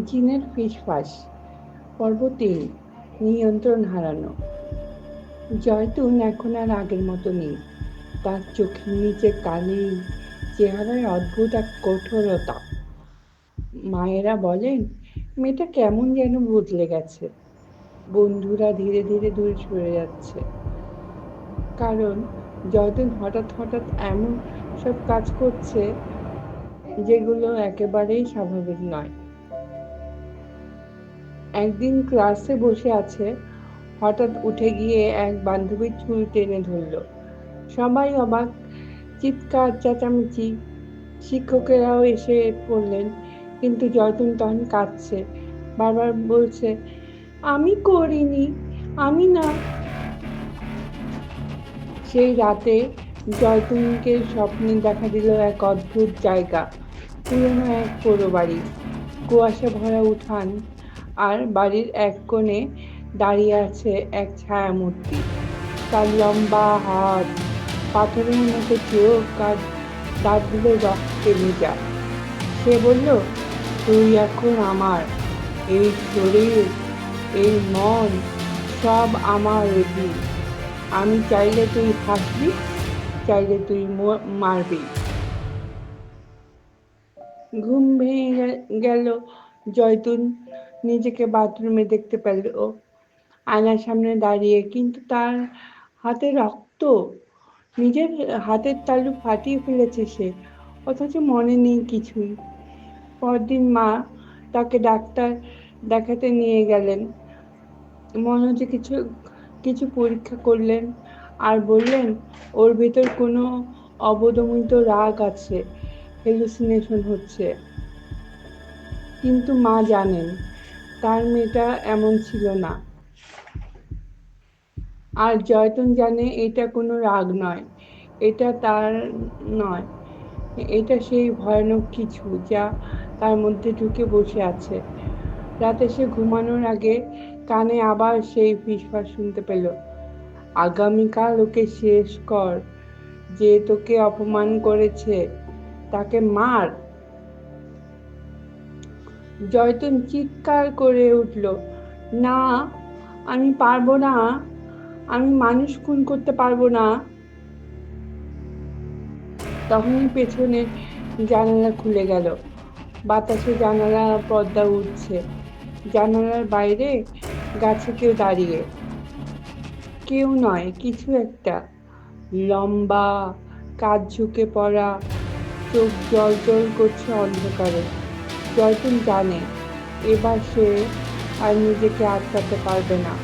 জিনের ফিসফাস পর্ব তিন নিয়ন্ত্রণ হারানো। জয়তুন এখন আর আগের মতো নেই। তার চোখের নিচে কালি চেহারায় অদ্ভুত এক কঠোরতা। মায়েরা বলেন, মেয়েটা কেমন যেন বদলে গেছে। বন্ধুরা ধীরে ধীরে দূরে সরে যাচ্ছে। কারণ জয়তুন হঠাৎ হঠাৎ এমন সব কাজ করছে, যেগুলো একেবারেই স্বাভাবিক নয়। একদিন ক্লাসে বসে আছে, হঠাৎ উঠে গিয়ে এক বান্ধবীর চুল টেনে ধরল। সবাই অবাক, চিৎকার, চেঁচামেচি। শিক্ষকেরাও এসে পড়লেন, কিন্তু জয়তুন তখন কাঁদছে। বারবার বলছে, আমি করিনি, আমি না। সেই রাতে জয়তুনকে স্বপ্নে দেখা দিল এক অদ্ভুত জায়গা, পুরনো এক পোড়ো বাড়ি। কুয়াশা ভরা উঠান আর বাড়ির এক কোণে দাঁড়িয়ে আছে এক ছায়ামূর্তি। তার লম্বা হাত, পাথরের মতো চোখ আর দাঁতগুলো রক্তে ভেজা। সে বলল, তুই এখন আমার, এই শরীর, এই মন, সব আমার অধীন আমি চাইলে তুই হাসবি, চাইলে তুই মারবি। ঘুম ভেঙে গেল জয়তুন নিজেকে বাথরুমে দেখতে পেল আয়নার সামনে দাঁড়িয়ে, কিন্তু তার হাতে রক্ত, নিজের হাতের তালু ফাটিয়ে ফেলেছে সে, অথচ মনে নেই কিছুই। পরদিন মা তাকে ডাক্তার দেখাতে নিয়ে গেলেন। মনে হচ্ছে কিছু কিছু পরীক্ষা করলেন আর বললেন, ওর ভেতর কোনো অবদমিত রাগ আছে হেলুসিনেশন হচ্ছে। কিন্তু মা জানেন, তার মেয়েটা এমন ছিল না। আর জয়তন জানে এটা কোনো রাগ নয়, এটা তার নয়। এটা সেই ভয়ানক কিছু যা তার মধ্যে ঢুকে বসে আছে। রাতে সে ঘুমানোর আগে কানে আবার সেই ফিসফাস শুনতে পেল। আগামীকাল ওকে শেষ কর, যে তোকে অপমান করেছে, তাকে মার। জয়তুন চিৎকার করে উঠল, না, আমি পারব না, আমি মানুষ খুন করতে পারব না। তখনই পেছনে জানালা খুলে গেল। বাতাসে জানালা পর্দা উঠছে। জানালার বাইরে গাছে কেউ দাঁড়িয়ে। কেউ নয়, কিছু একটা। লম্বা কাজ ঝুঁকে পড়া, চোখ জল জল করছে অন্ধকারে। জয়তুন জানে এবার সে আর নিজেকে আটকাতে পারবে না।